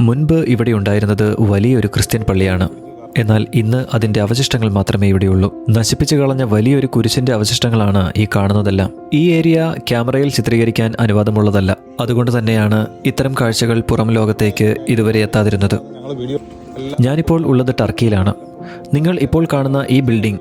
മുൻപ് ഇവിടെ ഉണ്ടായിരുന്നത് വലിയൊരു ക്രിസ്ത്യൻ പള്ളിയാണ്. എന്നാൽ ഇന്ന് അതിന്റെ അവശിഷ്ടങ്ങൾ മാത്രമേ ഇവിടെയുള്ളൂ. നശിപ്പിച്ചു കളഞ്ഞ വലിയൊരു കുരിശിന്റെ അവശിഷ്ടങ്ങളാണ് ഈ കാണുന്നതെല്ലാം. ഈ ഏരിയ ക്യാമറയിൽ ചിത്രീകരിക്കാൻ അനുവാദമുള്ളതല്ല. അതുകൊണ്ട് തന്നെയാണ് ഇത്തരം കാഴ്ചകൾ പുറം ലോകത്തേക്ക് ഇതുവരെ എത്താതിരുന്നത്. ഞാനിപ്പോൾ ഉള്ളത് ടർക്കിയിലാണ്. നിങ്ങൾ ഇപ്പോൾ കാണുന്ന ഈ ബിൽഡിംഗ്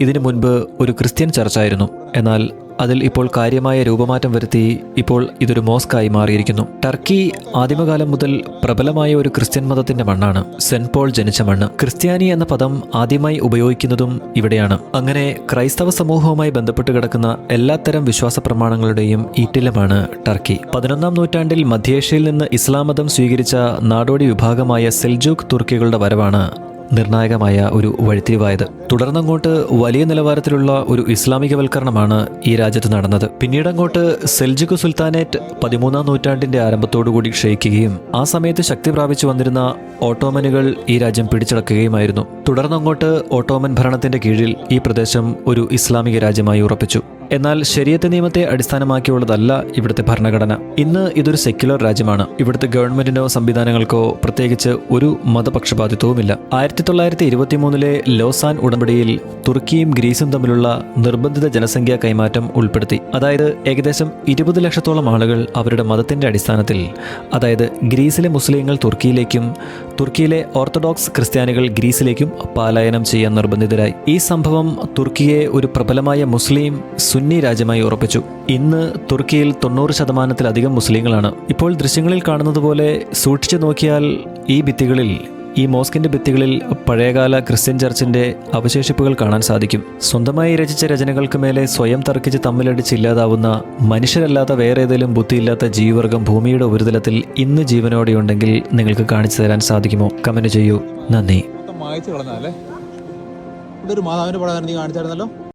ഇതിനു മുൻപ് ഒരു ക്രിസ്ത്യൻ ചർച്ചായിരുന്നു. എന്നാൽ അതിൽ ഇപ്പോൾ കാര്യമായ രൂപമാറ്റം വരുത്തി ഇപ്പോൾ ഇതൊരു മോസ്കായി മാറിയിരിക്കുന്നു. ടർക്കി ആദിമകാലം മുതൽ പ്രബലമായ ഒരു ക്രിസ്ത്യൻ മതത്തിന്റെ മണ്ണാണ്. സെന്റ് പോൾ ജനിച്ച മണ്ണ്. ക്രിസ്ത്യാനി എന്ന പദം ആദ്യമായി ഉപയോഗിക്കുന്നതും ഇവിടെയാണ്. അങ്ങനെ ക്രൈസ്തവ സമൂഹവുമായി ബന്ധപ്പെട്ട് കിടക്കുന്ന എല്ലാത്തരം വിശ്വാസ പ്രമാണങ്ങളുടെയും ഈറ്റിലമാണ് ടർക്കി. പതിനൊന്നാം നൂറ്റാണ്ടിൽ മധ്യേഷ്യയിൽ നിന്ന് ഇസ്ലാം മതം സ്വീകരിച്ച നാടോടി വിഭാഗമായ സെൽജൂക്ക് തുർക്കികളുടെ വരവാണ് നിർണായകമായ ഒരു വഴിത്തിരിവായത്. തുടർന്നങ്ങോട്ട് വലിയ നിലവാരത്തിലുള്ള ഒരു ഇസ്ലാമികവൽക്കരണമാണ് ഈ രാജ്യത്ത് നടന്നത്. പിന്നീട് അങ്ങോട്ട് സെൽജുക്ക് സുൽത്താനേറ്റ് പതിമൂന്നാം നൂറ്റാണ്ടിന്റെ ആരംഭത്തോടുകൂടി ക്ഷയിക്കുകയും ആ സമയത്ത് ശക്തി പ്രാപിച്ചു വന്നിരുന്ന ഓട്ടോമനുകൾ ഈ രാജ്യം പിടിച്ചടക്കുകയുമായിരുന്നു. തുടർന്നങ്ങോട്ട് ഓട്ടോമൻ ഭരണത്തിന്റെ കീഴിൽ ഈ പ്രദേശം ഒരു ഇസ്ലാമിക രാജ്യമായി ഉറപ്പിച്ചു. എന്നാൽ ശരീരത്തെ നിയമത്തെ അടിസ്ഥാനമാക്കിയുള്ളതല്ല ഇവിടുത്തെ ഭരണഘടന. ഇന്ന് ഇതൊരു സെക്യുലർ രാജ്യമാണ്. ഇവിടുത്തെ ഗവൺമെന്റിനോ സംവിധാനങ്ങൾക്കോ പ്രത്യേകിച്ച് ഒരു മതപക്ഷപാതിത്വവുമില്ല. ആയിരത്തി തൊള്ളായിരത്തി ഇരുപത്തി മൂന്നിലെ ലോസാൻ ഉടമ്പടിയിൽ തുർക്കിയും ഗ്രീസും തമ്മിലുള്ള നിർബന്ധിത ജനസംഖ്യാ കൈമാറ്റം ഉൾപ്പെടുത്തി. അതായത് ഏകദേശം ഇരുപത് ലക്ഷത്തോളം ആളുകൾ അവരുടെ മതത്തിന്റെ അടിസ്ഥാനത്തിൽ അതായത് ഗ്രീസിലെ മുസ്ലിങ്ങൾ തുർക്കിയിലേക്കും തുർക്കിയിലെ ഓർത്തഡോക്സ് ക്രിസ്ത്യാനികൾ ഗ്രീസിലേക്കും പലായനം ചെയ്യാൻ നിർബന്ധിതരായി. ഈ സംഭവം തുർക്കിയെ ഒരു പ്രബലമായ മുസ്ലിം സുന്നി രാജ്യമായി ഉറപ്പിച്ചു. ഇന്ന് തുർക്കിയിൽ തൊണ്ണൂറ് ശതമാനത്തിലധികം മുസ്ലിങ്ങളാണ്. ഇപ്പോൾ ദൃശ്യങ്ങളിൽ കാണുന്നത് പോലെ സൂക്ഷിച്ചു നോക്കിയാൽ ഈ ഭിത്തികളിൽ ഈ മോസ്കിന്റെ ഭിത്തികളിൽ പഴയകാല ക്രിസ്ത്യൻ ചർച്ചിന്റെ അവശേഷിപ്പുകൾ കാണാൻ സാധിക്കും. സ്വന്തമായി രചിച്ച രചനകൾക്ക് മേലെ സ്വയം തർക്കിച്ച് തമ്മിലടിച്ച് ഇല്ലാതാവുന്ന മനുഷ്യരല്ലാത്ത വേറെ ഏതെങ്കിലും ബുദ്ധിയില്ലാത്ത ജീവിവർഗം ഭൂമിയുടെ ഉപരിതലത്തിൽ ഇന്ന് ജീവനോടെയുണ്ടെങ്കിൽ നിങ്ങൾക്ക് കാണിച്ചു തരാൻ സാധിക്കുമോ? കമന്റ് ചെയ്യൂ. നന്ദി. മാതാവിന്റെ പടം കാണിച്ചായിരുന്നല്ലോ?